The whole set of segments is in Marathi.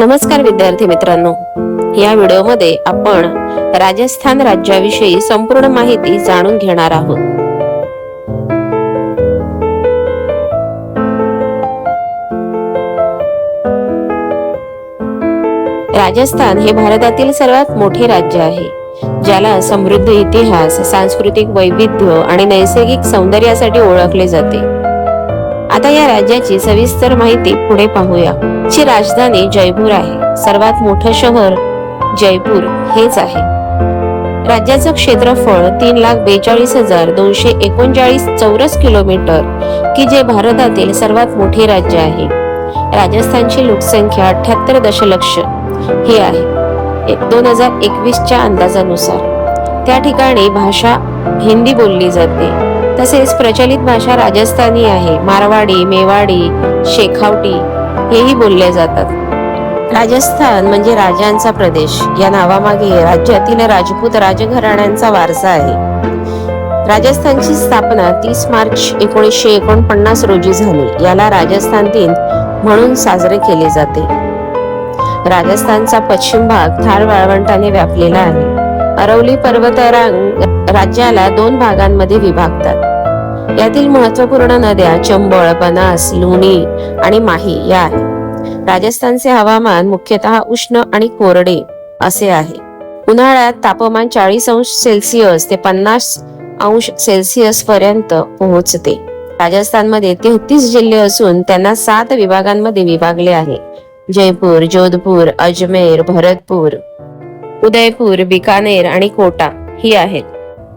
नमस्कार विद्यार्थी मित्रांनो. या व्हिडिओमध्ये आपण राजस्थान राज्याविषयी संपूर्ण माहिती जाणून घेणार आहोत. राजस्थान हे भारतातील सर्वात मोठे राज्य आहे ज्याला समृद्ध इतिहास सांस्कृतिक वैविध्य आणि नैसर्गिक सौंदर्यासाठी ओळखले जाते. आता या राज्याची सविस्तर माहिती पुढे पाहूया. ची राजधानी जयपूर आहे. सर्वात मोठं शहर जयपूर हेच आहे. राज्याचं क्षेत्रफळ तीन लाख बेचाळीस हजार दोनशे एकोणचाळीस चौरस किलोमीटर की जे भारतातील सर्वात मोठे राज्य आहे. राजस्थानची लोकसंख्या अठ्याहत्तर दशलक्ष ही आहे. दोन हजार एकवीसच्या अंदाजानुसार. त्या ठिकाणी भाषा हिंदी बोलली जाते. तसेच प्रचलित भाषा राजस्थानी आहे. मारवाडी मेवाडी शेखावटी हेही बोलले जातात. राजस्थान म्हणजे राजांचा प्रदेश. या नावामागे राज्यातील राजपूत राजघराण्यांचा वारसा आहे. राजस्थानची स्थापना तीस मार्च एकोणीसशे एकोणपन्नास रोजी झाली. याला राजस्थान दिन म्हणून साजरे केले जाते. राजस्थानचा पश्चिम भाग थार वाळवंटाने व्यापलेला आहे. अरवली पर्वतरांग राज्याला दोन भागांमध्ये विभागतात. यातील महत्त्वपूर्ण नद्या चंबळ बनास लुणी आणि माही या आहेत. राजस्थानचे हवामान मुख्यतः उष्ण आणि कोरडे असे आहे. उन्हाळ्यात तापमान चाळीस अंश सेल्सिअस ते पन्नास अंश सेल्सिअस पर्यंत पोहोचते. राजस्थानमध्ये तेहतीस जिल्हे असून त्यांना सात विभागांमध्ये विभागले आहे. जयपूर जोधपूर अजमेर भरतपूर उदयपूर बिकानेर आणि कोटा ही आहेत.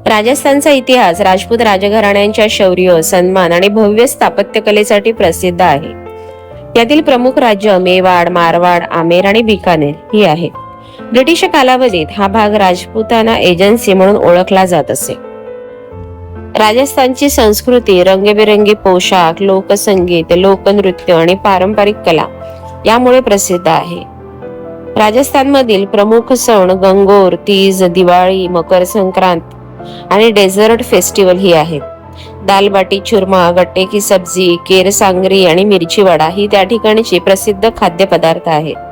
राजस्थानचा इतिहास राजपूत राजघराण्यांच्या शौर्य सन्मान आणि भव्य स्थापत्यकलेसाठी प्रसिद्ध आहे. यातील प्रमुख राज्य मेवाड मारवाड आमेर आणि बिकानेर ही आहेत ब्रिटिश कालावधीत हा भाग राजपुताना एजन्सी म्हणून ओळखला जात असे. राजस्थानची संस्कृती रंगीबेरंगी पोशाख लोकसंगीत लोकनृत्य आणि पारंपरिक कला यामुळे प्रसिद्ध आहे. राजस्थानमधील प्रमुख सण गंगोर तीज दिवाळी मकर संक्रांत आणि डेझर्ट फेस्टिवल ही आहेत दालबाटी चुरमा गट्टे की सब्जी केर सांगरी आणि मिरची वडा ही त्या ठिकाणची प्रसिद्ध खाद्यपदार्थ आहेत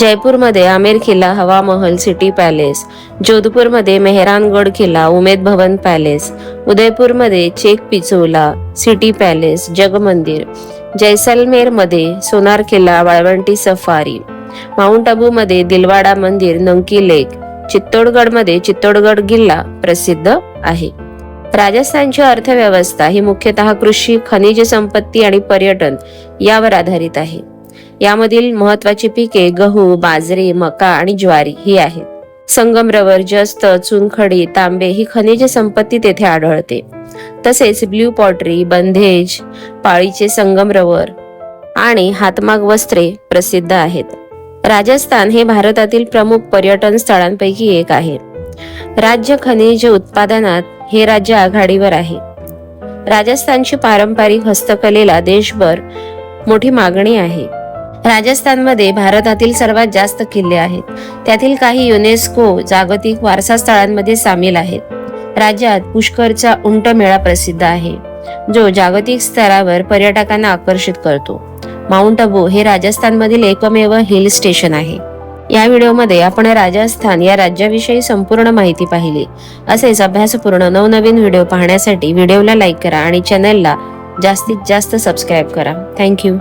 जयपूरमध्ये आमेर किल्ला हवा महल सिटी पॅलेस जोधपूरमध्ये मेहरानगड किल्ला उमेद भवन पॅलेस उदयपूरमध्ये चेक पिचोला सिटी पॅलेस जगमंदिर जैसलमेरमध्ये सोनार किल्ला वाळवंटी सफारी माउंट अबूमध्ये दिलवाडा मंदिर नंकी लेक चित्तोडगडमध्ये चित्तोडगड किल्ला प्रसिद्ध आहे. राजस्थानची अर्थव्यवस्था ही मुख्यतः कृषी खनिज संपत्ती आणि पर्यटन यावर आधारित आहे. यामधील महत्वाची पिके गहू बाजरी मका आणि ज्वारी ही आहेत. संगमरवर जस्त चुनखडी तांबे ही खनिज संपत्ती तेथे आढळते. तसेच ब्ल्यू पॉटरी बंधेज पाळीचे संगमरवर आणि हातमाग वस्त्रे प्रसिद्ध आहेत. राजस्थान हे भारतातील प्रमुख पर्यटन स्थळांपैकी एक आहे. राज्य खनिज उत्पादनात हे राज्य आघाडीवर आहे. राजस्थानची पारंपरिक हस्तकलेला देशभर मोठी मागणी आहे. राजस्थानमध्ये भारतातील सर्वात जास्त किल्ले आहेत. त्यातील काही युनेस्को जागतिक वारसा स्थळांमध्ये सामील आहेत. राज्यात पुष्करचा उंट मेळा प्रसिद्ध आहे जो जागतिक स्तरावर पर्यटकांना आकर्षित करतो. माउंट अबू हे राजस्थानमधील एकमेव हिल स्टेशन आहे. या व्हिडिओमध्ये आपण राजस्थान या राज्याविषयी संपूर्ण माहिती पाहिली. असेच अभ्यासपूर्ण नवनवीन व्हिडिओ पाहण्यासाठी व्हिडिओला लाईक करा आणि चॅनलला जास्तीत जास्त सबस्क्राईब करा. थँक्यू